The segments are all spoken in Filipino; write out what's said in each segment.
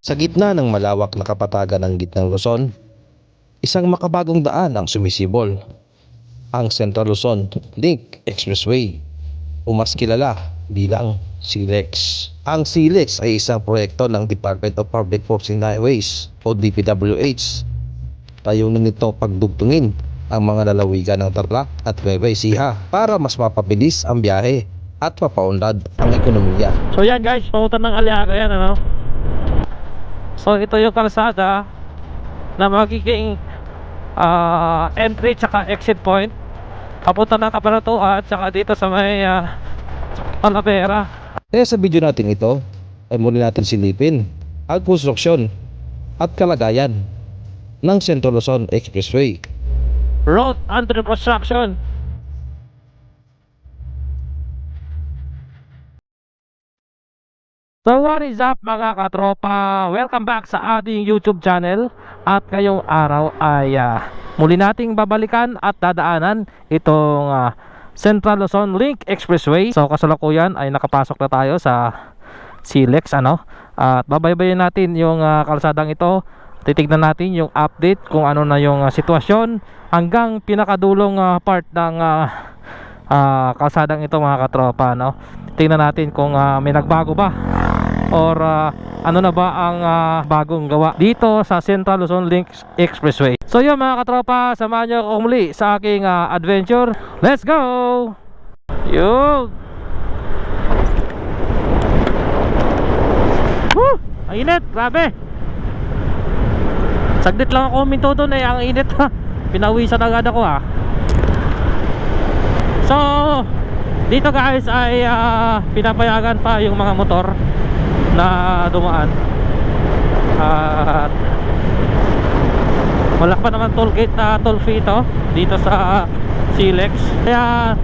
Sa gitna ng malawak na kapatagan ng gitnang Luzon, isang makabagong daan ang sumisibol. Ang Central Luzon Link Expressway o mas kilala bilang SILEX. Ang SILEX ay isang proyekto ng Department of Public Works and Highways o DPWH. Tayunin nito pagdugtungin ang mga lalawigan ng Tarlac at Nueva Ecija para mas mapabilis ang biyahe at mapaunlad ang ekonomiya. So yan guys, papunta ng Aliaga yan ano. So ito yung kalsada na magiging ah, entry tsaka exit point. Papunta ng Cabanatuan tsaka dito sa may uh, Talavera. Kaya sa video natin ito ay muli natin silipin ang konstruksyon at kalagayan ng Central Luzon Expressway. Road under construction. So what is up mga katropa? Welcome back sa ating YouTube channel. At ngayong araw ay ah, muli nating babalikan at dadaanan itong ah, Central Luzon Link Expressway. So kasalukuyan ay nakapasok na tayo sa Silex ano? At babaybayin natin yung ah, kalsadang ito. Titignan natin yung update kung ano na yung ah, sitwasyon Hanggang pinakadulong ah, part ng ah, ah, kalsadang ito mga katropa no tingnan natin kung ah, may nagbago ba or ah, ano na ba ang ah, bagong gawa dito sa Central Luzon Link Expressway. So yun mga katropa samahan nyo ako muli sa aking ah, adventure. Let's go! Yun! Woo! ang init grabe! Saglit lang ako minto doon eh ang init ha. Pinawisan agad ako ah. So, dito guys ay ah, pinapayagan pa yung mga motor na dumaan. At wala pa naman toll gate na toll fee ito dito sa Silex. Kaya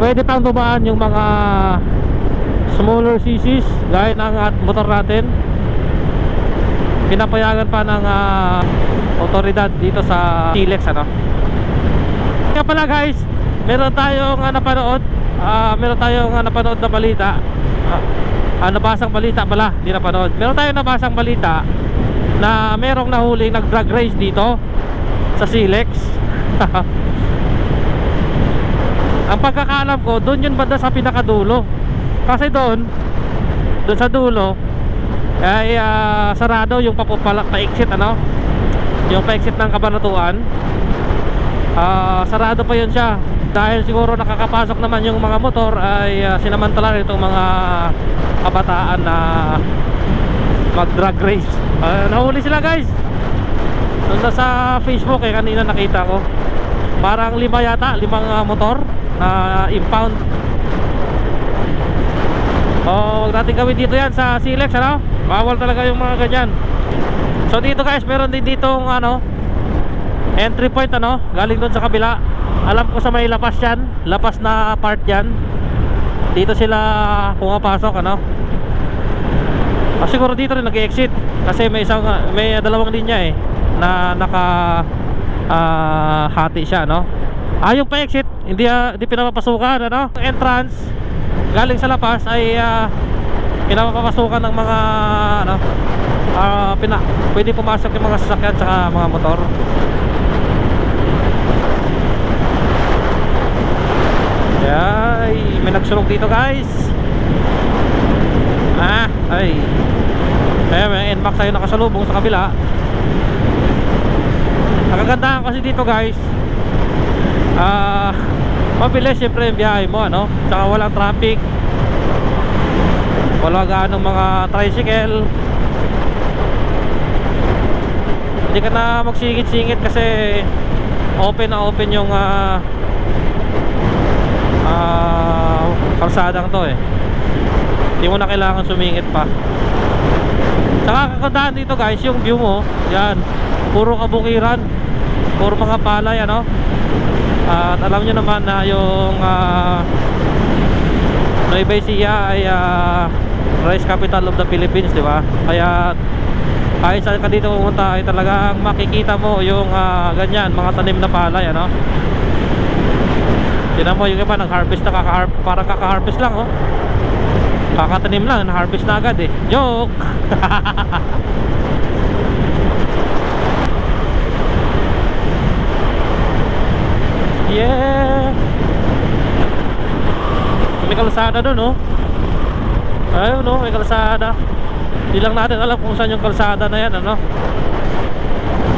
pwede pang dumaan yung mga smaller CCs gaya ng motor natin. Pinapayagan pa ng ah, otoridad dito sa Silex ano. Kaya pala guys, meron tayong uh, napanood ah, meron tayong uh, napanood na balita. Ah, ah, nabasang balita pala hindi napanood. Meron tayong nabasang balita na merong nahuling nag drag race dito sa Silex. Ang pagkakaalam ko doon yun banda sa pinakadulo. Kasi doon doon sa dulo ay ah, sarado yung papupala, pa-exit ano? Yung pa-exit ng kabanatuan. Ah, sarado pa yun siya dahil siguro nakakapasok naman yung mga motor ay uh, sinamantala itong mga kabataan na mag drag race. Ah, nahuli sila guys. Doon na sa facebook eh kanina nakita ko. Parang lima yata limang ah, motor na impound. Oh wag natin gawin dito yan sa Silex ano? Bawal talaga yung mga ganyan. So dito guys meron din ditong ano entry point ano? Galing doon sa kabila. Alam ko sa may lapas yan. Lapas na part yan. Dito sila pumapasok ano? Ah, siguro dito rin nag-exit. Kasi may isang may dalawang linya eh na naka ah, hati siya no? Ah pa-exit hindi, ah, hindi pinapapasukan ano? Entrance. Galing sa lapas ay ah, pinapapasukan ng mga ano ah, pina, pwede pumasok yung mga sasakyan saka mga motor Ay, may nagsulong dito guys. Ah, ay. Kaya may NMAX tayo nakasalubong sa kabila. Ang kasi dito guys. Ah, mabilis syempre yung biyahe mo ano? Tsaka walang traffic. Wala gaano mga tricycle. Hindi ka na magsingit-singit kasi Open na open yung ah ah kalsadang to eh. Hindi mo na kailangan sumingit pa. Saka kakandaan dito guys yung view mo yan. Puro kabukiran. Puro mga palay ano? At alam nyo naman na yung uh, Nueva Ecija ay ah, rice capital of the Philippines di ba? Kaya kahit saan ka dito pumunta ay talagang makikita mo yung ah, ganyan mga tanim na palay ano Tinan mo yung iba nag-harvest na kaka parang kaka-harvest lang oh. Kakatanim lang, na-harvest na agad eh. Joke! yeah! May kalsada doon, oh. Ayun, no, may kalsada. Hindi lang natin alam kung saan yung kalsada na yan, ano.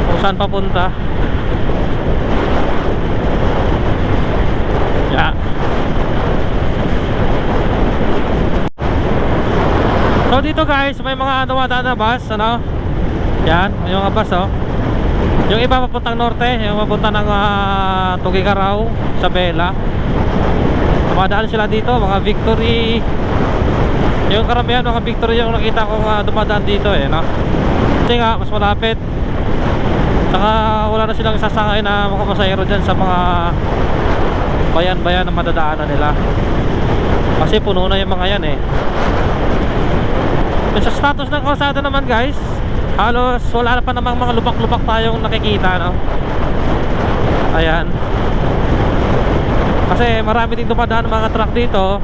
Kung saan papunta. Yeah. So dito guys, may mga dumadaan na bus, ano? Yan, may mga bus, oh. Yung iba papuntang norte, yung papunta ng uh, Tugigaraw, Isabela. Dumadaan sila dito, mga Victory. Yung karamihan mga Victory yung nakita ko uh, dumadaan dito eh, no? Kasi nga, mas malapit. Saka wala na silang sasakay na mga pasahero dyan sa mga bayan-bayan na madadaanan nila. Kasi puno na yung mga yan eh. Sa status ng kalsada naman guys, halos wala pa namang mga lubak-lubak tayong nakikita, no? Ayan. Kasi marami din dumadaan mga truck dito.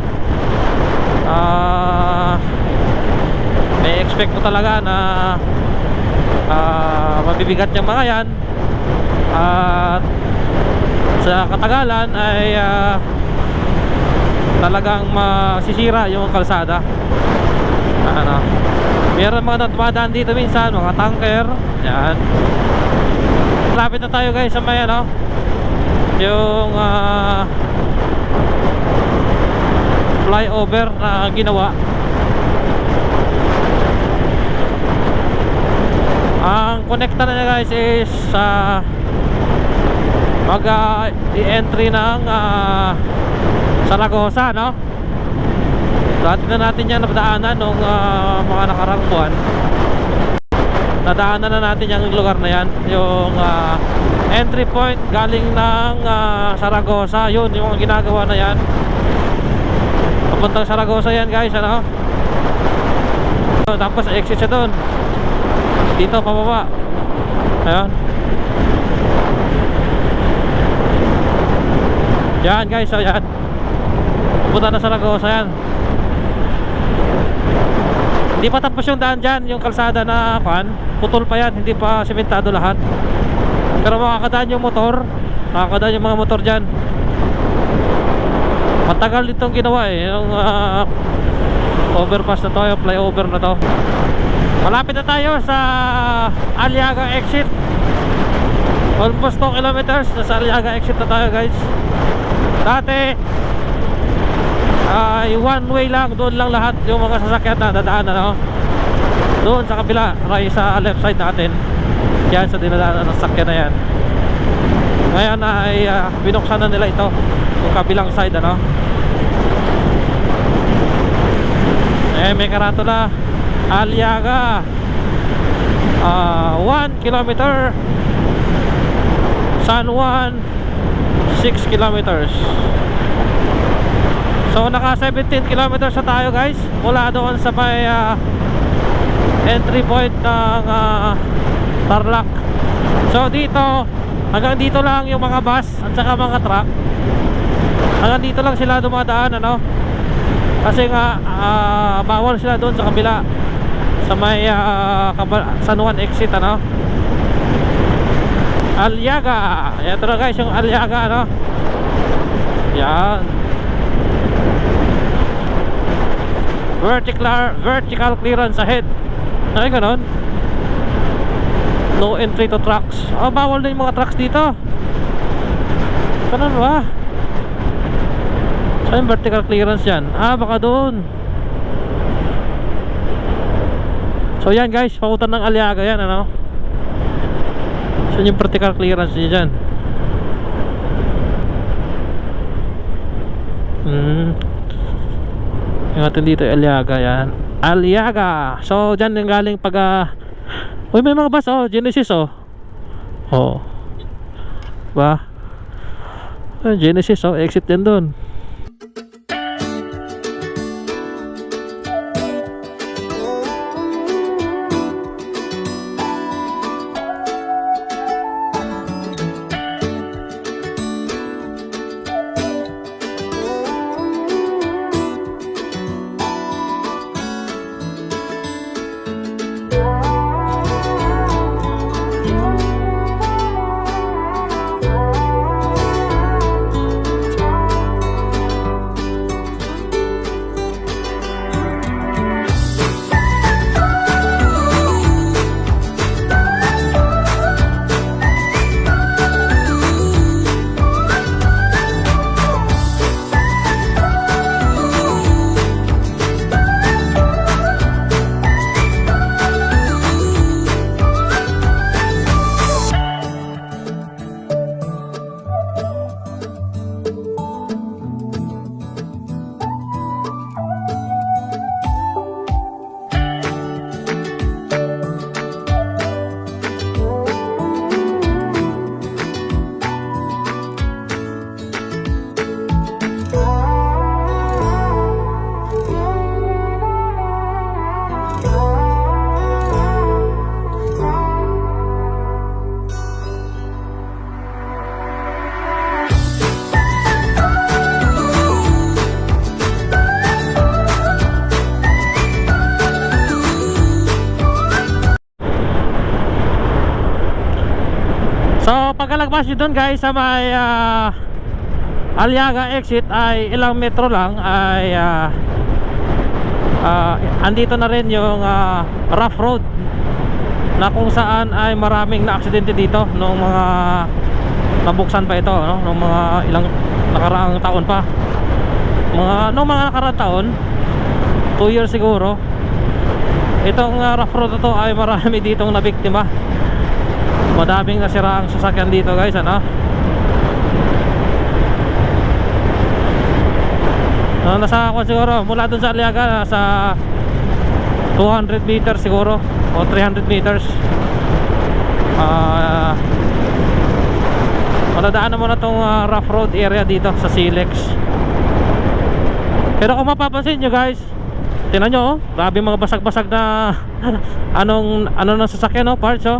Ah, may expect mo talaga na ah, mabibigat yung mga yan. At sa katagalan ay ah, talagang masisira yung kalsada. Ano? Meron mga dumadaan dito minsan, mga tanker. Yan. Lapit na tayo guys sa may ano, yung ah, flyover na ginawa ang connecta na niya guys is sa mag ah, i-entry ng ah, Saragosa no dati na natin yan nadaanan nung ah, mga nakarang buwan. Nadaanan na natin yung lugar na yan yung ah, entry point galing ng ah, Saragosa yun yung ginagawa na yan. Papuntang Saragosa yan guys ano? Tapos exit siya doon dito pababa. Ayun. Yan guys so yan punta na Saragosa yan hindi pa tapos yung daan dyan yung kalsada na pan putol pa yan hindi pa sementado lahat. Pero makakadaan yung motor makakadaan yung mga motor dyan. Matagal itong ginawa eh yung ah, overpass na to yung flyover na to. Malapit na tayo sa Aliaga exit. Almost 2 kilometers nasa Aliaga exit na tayo guys. Dati ay one way lang. Doon lang lahat yung mga sasakyan na dadaan ano? Doon sa kabila right sa left side natin. Yan sa dinadaanan ng sasakyan na yan. Ngayon ay ah, binuksan na nila ito. Yung kabilang side ano? Eh may karatula. Aliaga. Ah 1 kilometer. San Juan 6 kilometers So naka 17 kilometers na tayo guys. Mula doon sa may ah, Entry point ng ah, Tarlac. So dito Hanggang dito lang yung mga bus At saka mga truck. Hanggang dito lang sila dumadaan ano? Kasi nga ah, Bawal sila doon sa kabila. Sa may Kaba- San Juan exit ano? Aliaga. Ito na guys yung Aliaga ano? Yan vertical vertical clearance ahead. Ay ganon. No entry to trucks. Oh bawal na yung mga trucks dito. Ganon ba? Saan yung vertical clearance yan. Ah baka doon. So yan guys. Pautan ng Aliaga yan ano? Saan yung vertical clearance niya dyan. Hmm yung atin dito Aliaga yan. Aliaga! So dyan yung galing pag ah, uy may mga bus oh. Genesis oh. Oh. Ba? Genesis oh. Exit din doon pagkalagpas nyo dun guys sa may ah, Aliaga exit ay ilang metro lang ay ah, ah, andito na rin yung ah, rough road na kung saan ay maraming na-aksidente dito nung mga nabuksan pa ito no? nung mga ilang nakaraang taon pa mga nung mga nakaraang taon 2 years siguro itong ah, rough road to ay marami ditong nabiktima madaming nasira ang sasakyan dito guys ano? Ah, nasa ako siguro mula dun sa Aliaga nasa 200 meters siguro o 300 meters. Ah Madadaanan mo na tong ah, rough road area dito sa Silex. Pero kung mapapansin nyo guys Tingnan nyo oh Grabe mga basag-basag na Anong ano ng sasakyan oh Parts oh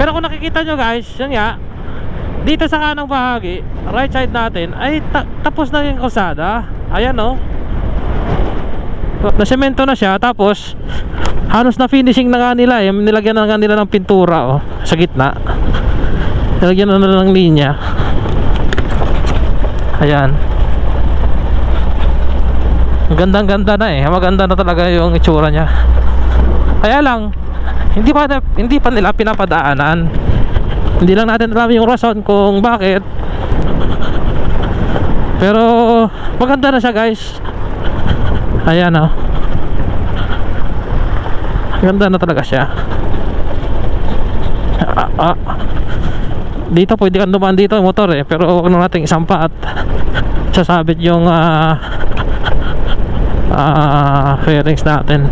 Pero kung nakikita nyo guys Yan nga Dito sa kanang bahagi Right side natin Ay ta- tapos na yung kalsada. Ayan oh. Nasemento na siya Tapos Halos na finishing na nga nila eh. Nilagyan na nga nila ng pintura oh Sa gitna. Nilagyan na nila ng linya. Ayan. Ang gandang ganda na eh. Maganda na talaga yung itsura niya. Kaya lang Hindi pa, hindi pa nila pinapadaanan. Hindi lang natin alam yung rason kung bakit. Pero Maganda na siya guys. Ayan oh. Ganda na talaga siya. Ah, ah. Dito pwede kang dumaan dito yung motor eh. Pero huwag na natin isampa at Sasabit yung ah ah, fairings natin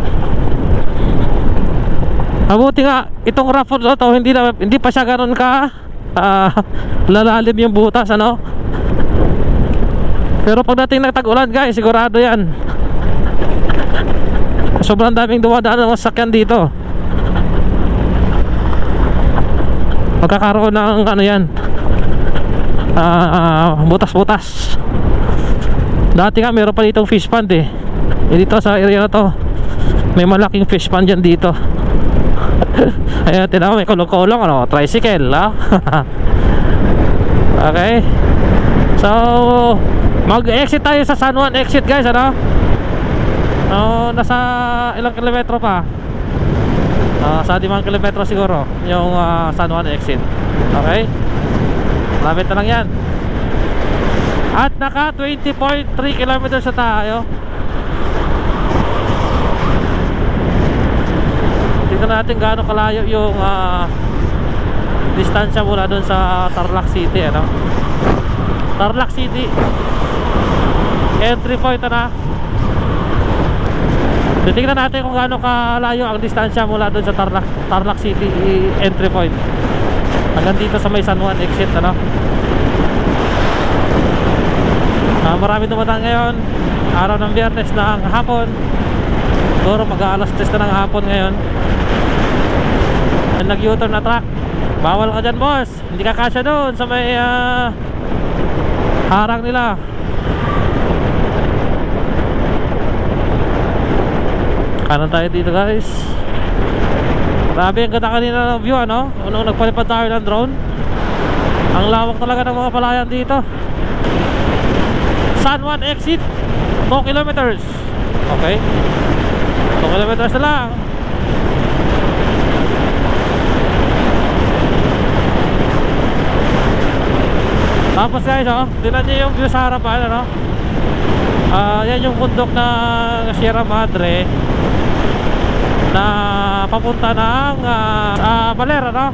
Mabuti nga itong rough road na to hindi, na, hindi pa siya ganun ka ah, lalalim yung butas ano? Pero pagdating ng tag-ulan guys sigurado yan. Sobrang daming dumadaan ng sasakyan dito. Magkakaroon ng ano yan. Ah, Butas-butas. Dati nga meron pa ditong fish pond eh. Eh dito sa area na to May malaking fish pond dyan dito Ayan tinawa may kulong-kulong ano Tricycle ha Okay So Mag-exit tayo sa San Juan exit guys ano Oh, nasa ilang kilometro pa? Ah, sa 5 kilometro siguro yung ah, San Juan exit. Okay? Lapit na lang 'yan. At naka 20.3 kilometers na tayo. Tingnan natin gaano kalayo yung ah, distansya mula doon sa Tarlac City ano. Tarlac City. Entry point na. Titingnan natin kung gaano kalayo ang distansya mula doon sa Tarlac, Tarlac City entry point. Hanggang dito sa may San Juan exit ano. Ah, marami dumadaan ngayon. Araw ng Biyernes ng hapon. Siguro mag-aalas 3 na ng hapon ngayon. Nag-U-turn na truck. Bawal ka dyan boss. Hindi ka kasya doon sa may ah, harang nila. Kanan tayo dito guys. Grabe ang ganda kanina ng view ano? Nung nagpalipad tayo ng drone. Ang lawak talaga ng mga palayan dito. San Juan exit 2 kilometers. Okay. 2 kilometers na lang Tapos guys oh Tinan nyo yung view sa harapan ano? Ah, yan yung bundok ng Sierra Madre na papunta ng uh, uh, Baler ano?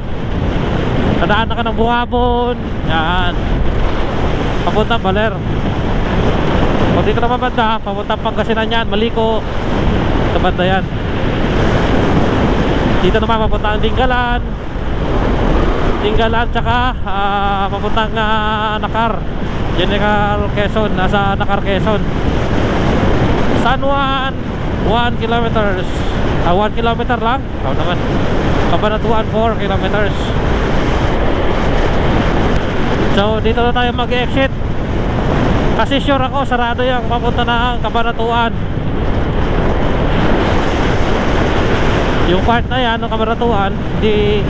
Nadaan na ka ng Buhabon. Yan. Papunta Baler. O dito naman banda papunta Pangasinan yan Maliko. Sa banda yan. Dito naman papunta ang Dinggalan Dinggalan tsaka uh, papuntang uh, Nakar. General Quezon nasa Nakar Quezon. San Juan 1 kilometers. Ah, 1 kilometer lang? Oh, naman. Kabanatuan 4 kilometers. So dito na tayo mag-exit. Kasi sure ako sarado yung papunta na ang Kabanatuan yung part na yan ng Kabanatuan di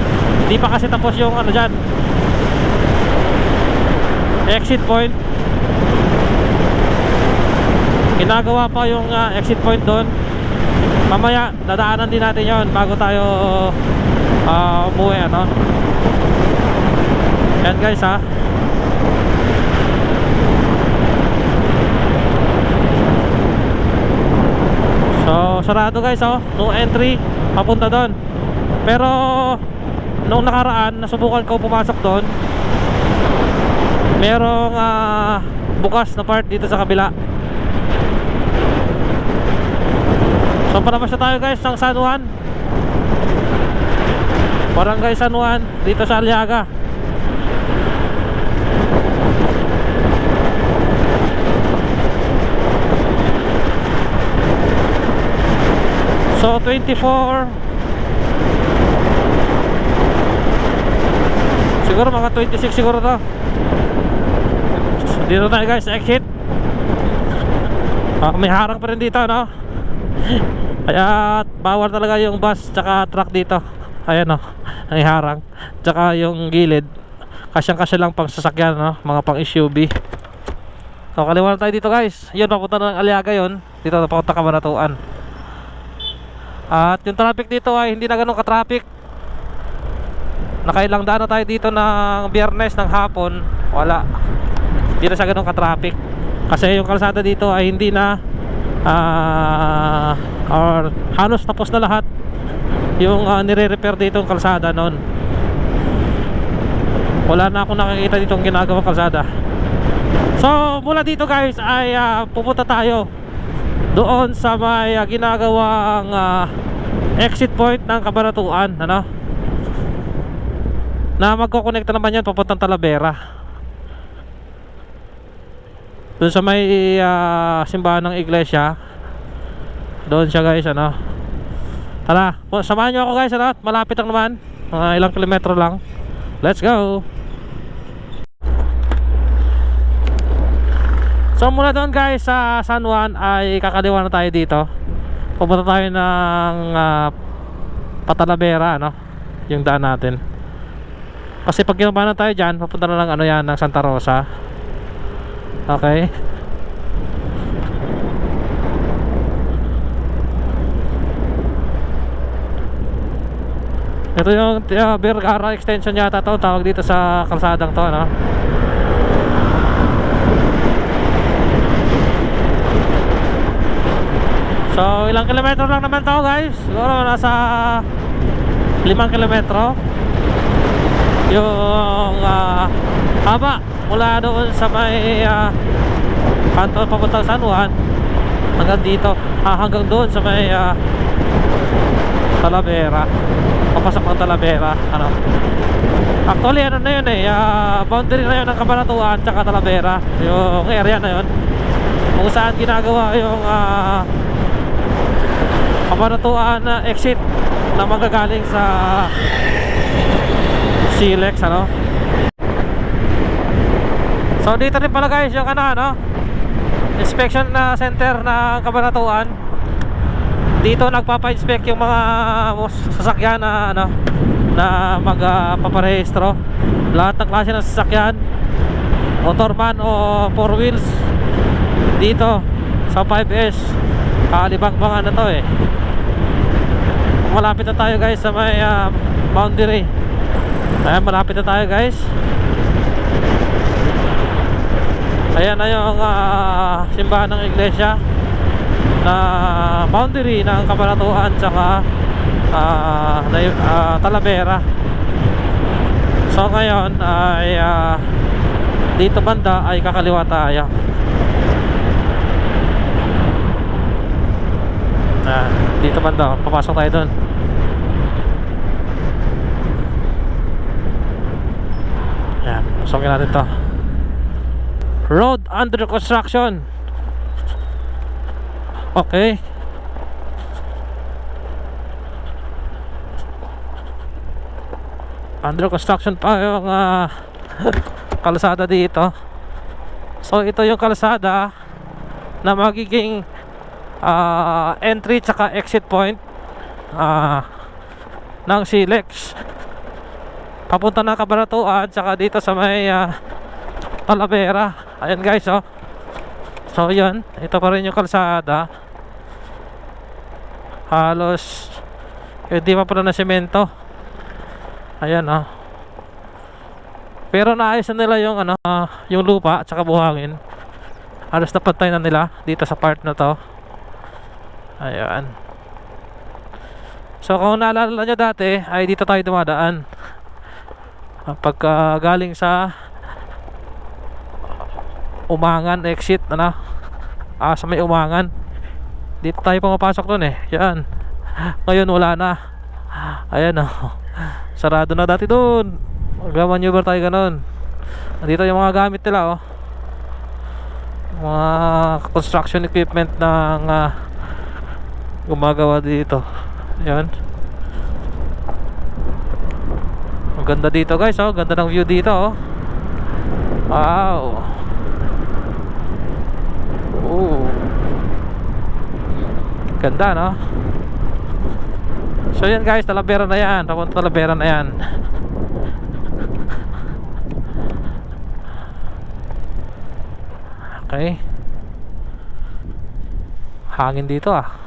Hindi pa kasi tapos yung ano dyan. Exit point. Ginagawa pa yung ah, exit point doon. Mamaya, dadaanan din natin yon bago tayo ah, umuwi, ano. Yan guys, ha. So, sarado guys, oh. No entry, papunta doon. Pero, nung nakaraan, nasubukan ko pumasok doon. Merong ah, bukas na part dito sa kabila. So, palabas na tayo guys ng San Juan. Barangay San Juan, dito sa Aliaga. So 24 Siguro mga 26 siguro to. Dito tayo guys, exit. Ah, May harang pa rin dito no? Kaya bawal talaga yung bus tsaka truck dito. Ayan o, ang harang. Tsaka yung gilid. Kasyang kasya lang pang sasakyan no? Mga pang SUV So kaliwan tayo dito guys. Yun, papunta ng Aliaga yun. Dito, papunta Kabanatuan at yung traffic dito ay hindi na ganun ka-traffic Nakailang daan na tayo dito ng biyernes ng hapon. Wala. Hindi na siya ganun ka-traffic. Kasi yung kalsada dito ay hindi na ah, Or halos tapos na lahat Yung ah, nire-repair dito yung kalsada noon. Wala na akong nakikita dito yung ginagawang kalsada. So mula dito guys ay ah, pupunta tayo doon sa may ah, ginagawang ah, exit point ng Kabanatuan ano na magkokonekta naman yan papuntang Talavera. Doon sa may ah, simbahan ng iglesia. Doon siya guys ano. Tara samahan nyo ako guys ano. Malapit lang naman. Mga ilang kilometro lang. Let's go. So mula doon guys sa San Juan ay kakaliwa na tayo dito. Pupunta tayo ng ah, Patalavera ano, yung daan natin. Kasi pag kinaba na tayo diyan, papunta na lang ano yan ng Santa Rosa. Okay? Ito yung uh, Vergara extension yata to, tawag dito sa kalsadang to, ano? So ilang kilometro lang naman to guys Siguro nasa 5 kilometro Yung ah, haba mula doon sa may uh, kanto papuntang San Juan hanggang dito ah, hanggang doon sa may ah, Talavera. Papasok ng Talavera ano. Actually ano na yun eh ah, boundary na yun ng Kabanatuan tsaka Talavera yung area na yun kung saan ginagawa yung ah, kabanatuan na exit na magagaling sa Silex ano? So dito rin pala guys yung ano ano? Inspection na center ng kabanatuan. Dito nagpapa-inspect yung mga sasakyan na ano na magpaparehistro. Lahat ng klase ng sasakyan motorman o four wheels dito sa 5S kalibang-bangan na to eh. Malapit na tayo guys sa may ah, boundary ayan malapit na tayo guys. Ayan na yung ah, simbahan ng iglesia na boundary ng kabanatuan tsaka ah, na, ah, Talavera. So ngayon ay ah, dito banda ay kakaliwa tayo. Na dito banda papasok tayo doon yan pasokin natin to. Road under construction. Okay. Under construction pa yung ah, kalsada dito. So ito yung kalsada na magiging ah, entry tsaka exit point ah, ng Silex papunta na Cabaratuan tsaka dito sa may ah, Talavera. Ayan guys oh. So yan ito pa rin yung kalsada. Halos hindi pa pala na semento ayan oh. Pero naayos na nila yung ano ah, yung lupa at saka buhangin. Halos napantay na nila dito sa part na to. Ayan. So kung naalala nyo dati ay dito tayo dumadaan pagka galing sa umangan exit ano? Ah, sa may umangan. Dito tayo pumapasok dun eh. Yan. Ngayon wala na. Ayan oh. sarado na dati dun. Magmamaneuver tayo ganun. Dito yung mga gamit nila oh. Mga construction equipment ng ah, gumagawa dito. Yan ang ganda dito guys oh ganda ng view dito oh wow Ooh. Ganda no? So yan guys, Talavera na yan. Papunta Talavera na yan. Okay. Hangin dito ah.